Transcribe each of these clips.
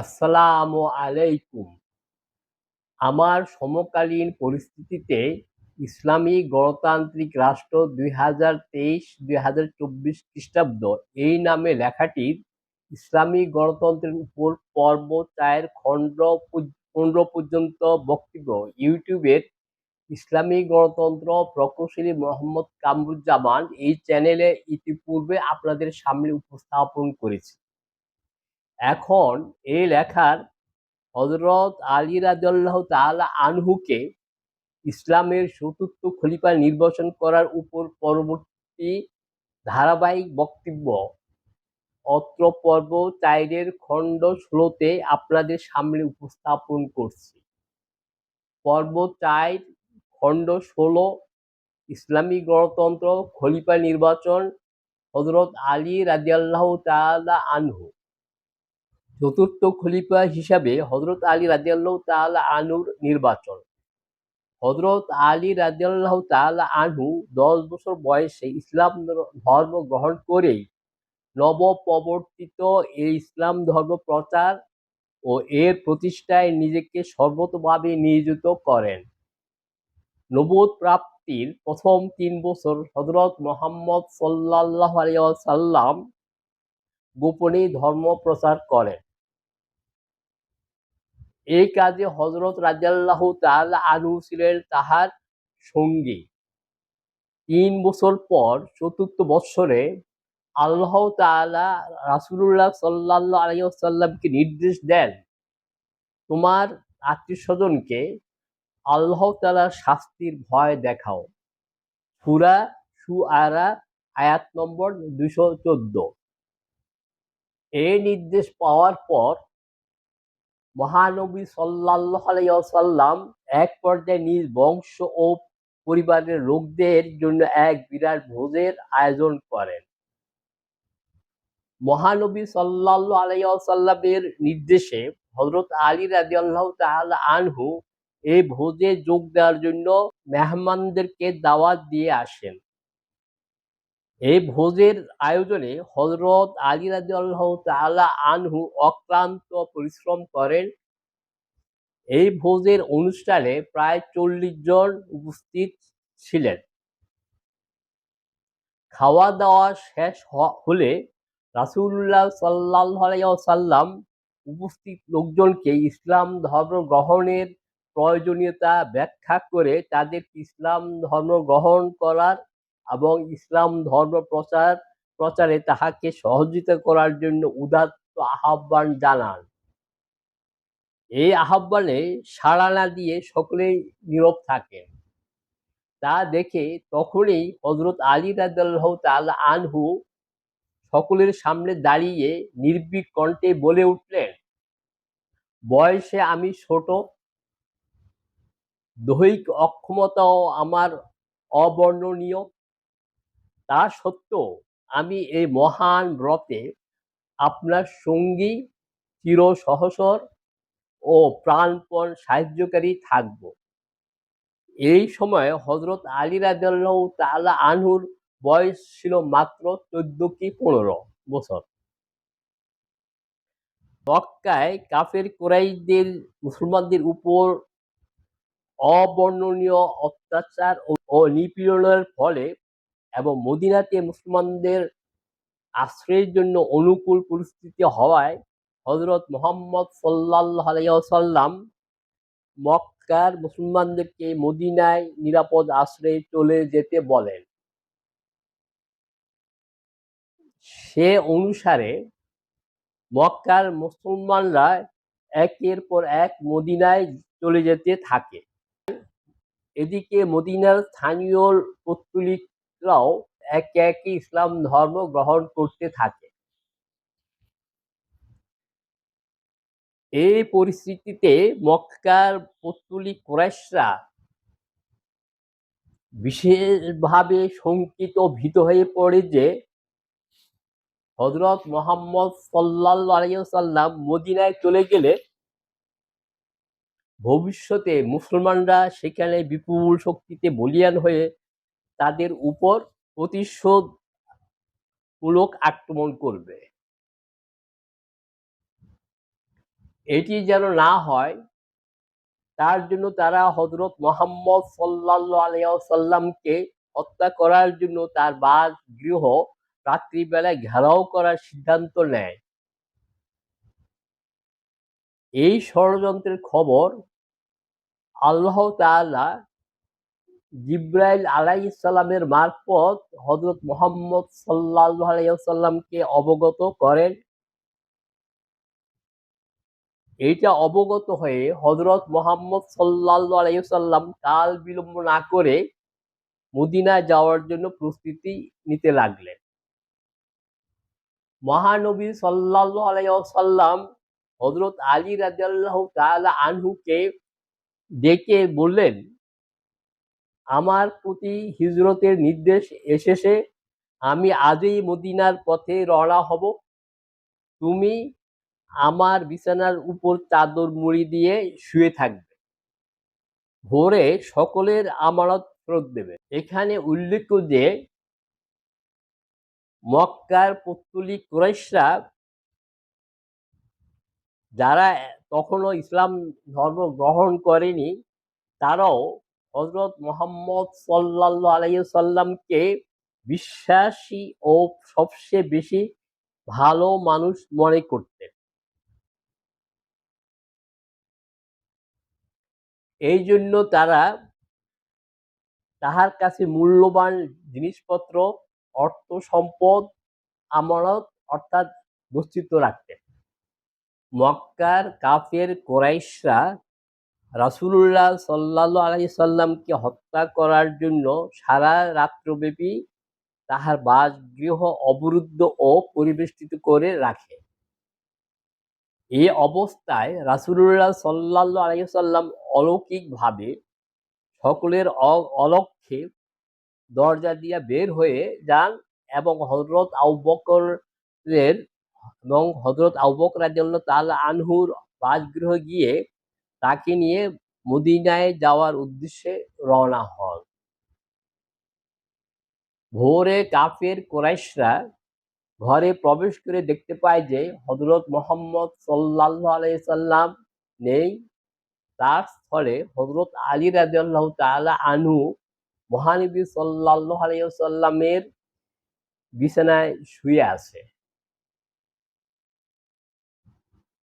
আসসালামু আলাইকুম। আমার সমকালীন পরিস্থিতিতে ইসলামী গণতান্ত্রিক রাষ্ট্র দুই হাজার তেইশ দুই হাজার চব্বিশ খ্রিস্টাব্দ, এই নামে লেখাটির ইসলামী গণতন্ত্রের উপর পর্ব চায়ের খণ্ড পনেরো পর্যন্ত বক্তব্য। ইউটিউবের ইসলামী গণতন্ত্র প্রকৌশলী মোহাম্মদ কামরুজ্জামান এই চ্যানেলে ইতিপূর্বে আপনাদের সামনে উপস্থাপন করেছি। এখন এই লেখার হজরত আলী রাজাল্লাহ তাআলা আনহুকে ইসলামের চতুর্থ খলিফা নির্বাচন করার উপর পরবর্তী ধারাবাহিক বক্তব্য, অত্র পর্ব চাইরের খণ্ড ষোলোতে আপনাদের সামনে উপস্থাপন করছি। পর্ব চার খণ্ড ষোলো, ইসলামী গণতন্ত্র খলিফা নির্বাচন হজরত আলী রাজিয়াল্লাহ তাআলা আনহু। চতুর্থ খলিফা হিসাবে হজরত আলী রাজিয়াল্লাহ তাআলা আনুর নির্বাচন। হজরত আলী রাজিয়াল্লাহ তাআলা আনহু দশ বছর বয়সে ইসলাম ধর্ম গ্রহণ করেই নবপ্রবর্তিত এই ইসলাম ধর্ম প্রচার ও এর প্রতিষ্ঠায় নিজেকে সর্বতভাবে নিয়োজিত করেন। নবুয়ত প্রাপ্তির প্রথম তিন বছর হজরত মোহাম্মদ সাল্লাল্লাহু আলাইহি ওয়াসাল্লাম গোপনে ধর্ম প্রচার করেন। এই কাজে হজরত রাজাল্লাহ তাআলা আনহু ছিলেন তাহার সঙ্গী। তিন বছর পর চতুর্থ বৎসরে আল্লাহ তাআলা রাসূলুল্লাহ সাল্লাল্লাহু আলাইহি ওয়াসাল্লামকে নির্দেশ দেন, তোমার আত্মীয় স্বজনকে আল্লাহ তাআলার শাস্তির ভয় দেখাও। সূরা সুআরা আয়াত নম্বর দুশো চোদ্দ। এই নির্দেশ পাওয়ার পর মহানবী আলাইহি এক পর্যায়ে নিজ বংশ ও পরিবারের লোকদের জন্য এক বিরাট ভোজের আয়োজন করেন। মহানবী সাল্লাল্লাহু আলাইহি ওয়াসাল্লামের নির্দেশে হযরত আলী রাদিয়াল্লাহু তাআলা আনহু এই ভোজে যোগ দেওয়ার জন্য মেহমানদেরকে দাওয়াত দিয়ে আসেন। এই ভোজের আয়োজনে হযরত আলী রাদিয়াল্লাহু তাআলা আনহু অক্লান্ত পরিশ্রম করেন। এই ভোজের অনুষ্ঠানে প্রায় চল্লিশ জন উপস্থিত ছিলেন। খাওয়া দাওয়া শেষ হলে রাসূলুল্লাহ সাল্লাল্লাহু আলাইহি ওয়াসাল্লাম উপস্থিত লোকজনকে ইসলাম ধর্ম গ্রহণের প্রয়োজনীয়তা ব্যাখ্যা করে তাদের ইসলাম ধর্ম গ্রহণ করার এবং ইসলাম ধর্ম প্রচার, প্রচারে তাহাকে সহযোগিতা করার জন্য উদাত্ত আহ্বান জানান। এই আহ্বানে সাড়া না দিয়ে সকলেই নীরব থাকেন। তা দেখে তখনই হজরত আলী রাদিয়াল্লাহু তাআলা আনহু সকলের সামনে দাঁড়িয়ে নির্ভীক কণ্ঠে বলে উঠলেন, বয়সে আমি ছোট। দৈহিক অক্ষমতাও আমার অবর্ণনীয়। তা সত্ত্বেও আমি এই মহান ব্রতে আপনার সঙ্গী চির সহসর ও প্রাণপণ সাহায্যকারী থাকব। এই সময় হজরত আলী রাদিয়াল্লাহু তাআলা আনহুর বয়স ছিল মাত্র চোদ্দ কি পনেরো বছর। মক্কায় কাফের কোরাইদের মুসলমানদের উপর অবর্ণনীয় অত্যাচার ও নিপীড়নের ফলে এবং মদিনাতে মুসলমানদের আশ্রয়ের জন্য অনুকূল পরিস্থিতি হওয়ায় হজরত মোহাম্মদ সাল্লাল্লাহু আলাইহি ওয়াসাল্লাম মক্কার মুসলমানদেরকে মদিনায় নিরাপদ আশ্রয়ে চলে যেতে বলেন। সে অনুসারে মক্কার মুসলমানরা একের পর এক মদিনায় চলে যেতে থাকে। এদিকে মদিনার স্থানীয় পত্তলিকরাও একে একে ইসলাম ধর্ম গ্রহণ করতে থাকে। এই পরিস্থিতিতে মক্কার পত্তলিক কুরাইশরা বিশেষভাবে শঙ্কিত ভীত হয়ে পড়ে যে হজরত মোহাম্মদ আলাইহি মদিনায় চলে গেলে ভবিষ্যতে মুসলমানরা সেখানে বিপুল শক্তিতে বলিয়ান হয়ে তাদের উপর প্রতিশোধমূলক আক্রমণ করবে। এটি যেন না হয়, তার জন্য তারা হজরত মোহাম্মদ সাল্লাল্লাহু আলাইহি ওয়াসাল্লামকে হত্যা করার জন্য তার বাস, গৃহ রাত্রিবেলায় ঘেরাও করার সিদ্ধান্ত নেয়। এই ষড়যন্ত্রের খবর আল্লাহ তাআলা জিব্রাইল আলাইহিস সালামের মারফত হযরত মুহাম্মদ সাল্লাল্লাহু আলাইহি ওয়াসাল্লামকে অবগত করেন। এইটা অবগত হয়ে হযরত মুহাম্মদ সাল্লাল্লাহু আলাইহি ওয়াসাল্লাম কাল বিলম্ব না করে মদিনায় যাওয়ার জন্য প্রস্তুতি নিতে লাগলেন। মহানবী সাল্লাল্লাহু আলাইহি ওয়াসাল্লাম হযরত আলী রাদিয়াল্লাহু তাআলা আনহুকে ডেকে বললেন আমার প্রতি হিজরতের নির্দেশ এসেছে, আমি আজই মদিনার পথে রওনা হব। তুমি আমার বিছানার উপর চাদর মুড়ি দিয়ে শুয়ে থাকবে। ভোরে সকলের আমানত ফেরত দেবে। এখানে উল্লেখ্য যে, মক্কার পত্তলিক কুরাইশরা যারা তখনও ইসলাম ধর্ম গ্রহণ করেনি, তারাও হজরত মোহাম্মদ সাল্লাল্লাহু আলাইহি সাল্লামকে বিশ্বাসী ও সবচেয়ে বেশি ভালো মানুষ মনে করতেন। এই জন্য তারা তাহার কাছে মূল্যবান জিনিসপত্র, অর্থ সম্পদ, আমানত অর্থাৎ গচ্ছিত রাখতেন। মক্কার কাফের কোরাইশরা রাসূলুল্লাহ সাল্লাল্লাহু আলাইহি সাল্লামকে হত্যা করার জন্য সারা রাত্রব্যাপী তাহার বাসগৃহ অবরুদ্ধ ও পরিবেষ্টিত করে রাখে। এ অবস্থায় রাসূলুল্লাহ সাল্লাল্লাহু আলাইহি সাল্লাম অলৌকিকভাবে সকলের অ- অলক্ষ্যে দরজা দিয়া বের হয়ে যান এবং হযরত আউবকরের এবং হযরত আবু বকর রাদিয়াল্লাহু তাআলা আনহুর বাসগৃহ গিয়ে তাকে নিয়ে মদিনায় যাওয়ার উদ্দেশ্যে রওনা হন। ভোরে কাফের কোরাইশরা ঘরে প্রবেশ করে দেখতে পায় যে হযরত মোহাম্মদ আলাইহি সাল্লাম নেই। তার স্থলে হযরত আলী রাদিয়াল্লাহু তাআলা আনহু মহানবী সাল্লাল্লাহু আলাইসাল্লামের বিছানায় শুয়ে আছে।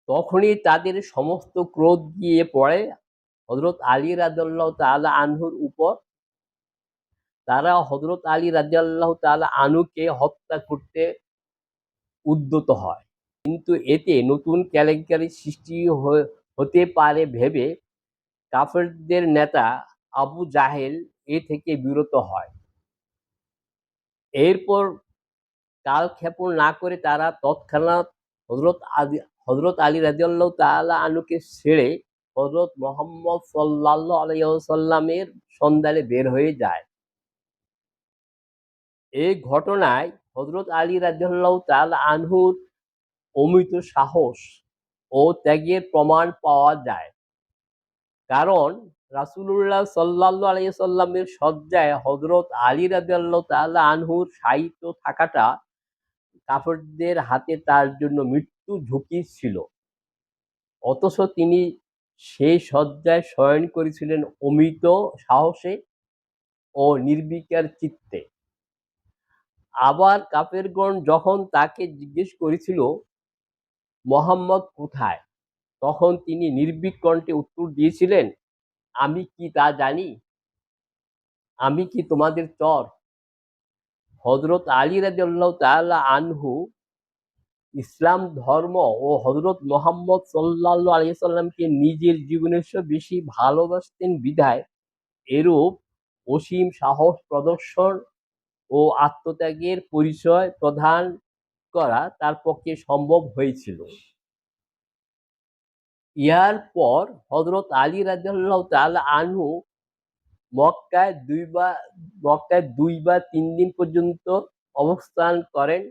তখনই তাদের সমস্ত ক্রোধ গিয়ে পড়ে। হযরত আলী রাদিয়াল্লাহু তাআলা আনহুর উপর। তারা হযরত আলী রাদিয়াল্লাহু তাআলা আনুকে হত্যা করতে উদ্যত হয়। কিন্তু এতে নতুন কেলেঙ্কারি সৃষ্টি হতে পারে ভেবে কাফেরদের নেতা আবু জাহেল এ থেকে বিরত হয়। এরপর কালক্ষেপণ না করে তারা তৎক্ষণাৎ হযরত আদি, হযরত আলী রাদিয়াল্লাহু তাআলা আনুকে ছেড়ে হযরত মোহাম্মদ সাল্লাল্লাহু আলাইহি ওয়াসাল্লামের সন্ধানে বের হয়ে যায়। এই ঘটনায় হযরত আলী রাদিয়াল্লাহু তাআলা আনহুর অমিত সাহস ও ত্যাগের প্রমাণ পাওয়া যায়। কারণ রাসূলুল্লাহ সাল্লাল্লাহু আলাইসাল্লামের সজ্জায় হযরত আলী রাদিয়াল্লাহু তাআলা আনহুর সাহিত্য থাকাটা কাফেরদের হাতে তার জন্য মৃত্যু ঝুঁকি ছিল। অথচ তিনি সেই শয্যায় শয়ন করেছিলেন অমিত সাহসে ও নির্বিকার চিত্তে। আবার কাফেরগণ যখন তাকে জিজ্ঞেস করেছিল, মোহাম্মদ কোথায়? তখন তিনি নির্ভীক কণ্ঠে উত্তর দিয়েছিলেন, আমি কি তা জানি? আমি কি তোমাদের চর? হজরত আলী রাদিয়াল্লাহু তাআলা আনহু ইসলাম, ধর্ম ও হজরত মোহাম্মদ সাল্লাল্লাহু আলাইহি সাল্লামকে নিজের জীবনের চেয়ে বেশি ভালোবাসতেন বিধায় এরূপ অসীম সাহস প্রদর্শন ও আত্মত্যাগের পরিচয় প্রদান করা তার পক্ষে সম্ভব হয়েছিল। ইয়ার পর হজরত আলী রাদিয়াল্লাহু তাআলা আনহু মক্কায় দুই বা, মক্কায় দুই বা তিন দিন পর্যন্ত অবস্থান করেন।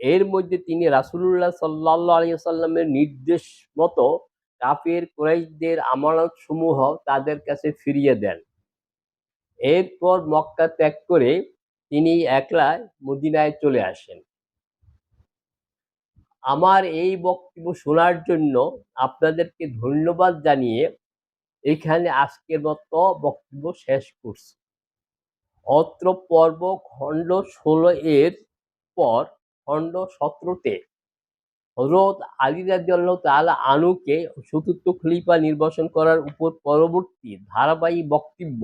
এর মধ্যে তিনি রাসূলুল্লাহ সাল্লাল্লাহু আলাইহি সাল্লামের নির্দেশ মতো কাফের কুরাইশদের আমানত সমূহ তাদের কাছে ফিরিয়ে দেন। এরপর মক্কা ত্যাগ করে তিনি একলা মদিনায় চলে আসেন। আমার এই বক্তব্য শোনার জন্য আপনাদেরকে ধন্যবাদ জানিয়ে এখানে আজকের মতো বক্তব্য শেষ করছি। অত্র পর্ব খণ্ড ষোলো এর পর খণ্ড সতেরোতে হজরত আলী রাজিয়াল্লাহ তাআলা আনুকে চতুর্থ খলিফা নির্বাচন করার উপর পরবর্তী ধারাবাহিক বক্তব্য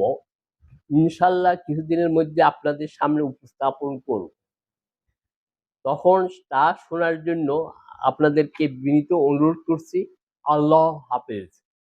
ইনশাল্লাহ কিছুদিনের মধ্যে আপনাদের সামনে উপস্থাপন করব। তখন তা শোনার জন্য আপনাদেরকে বিনীত অনুরোধ করছি। আল্লাহ হাফেজ।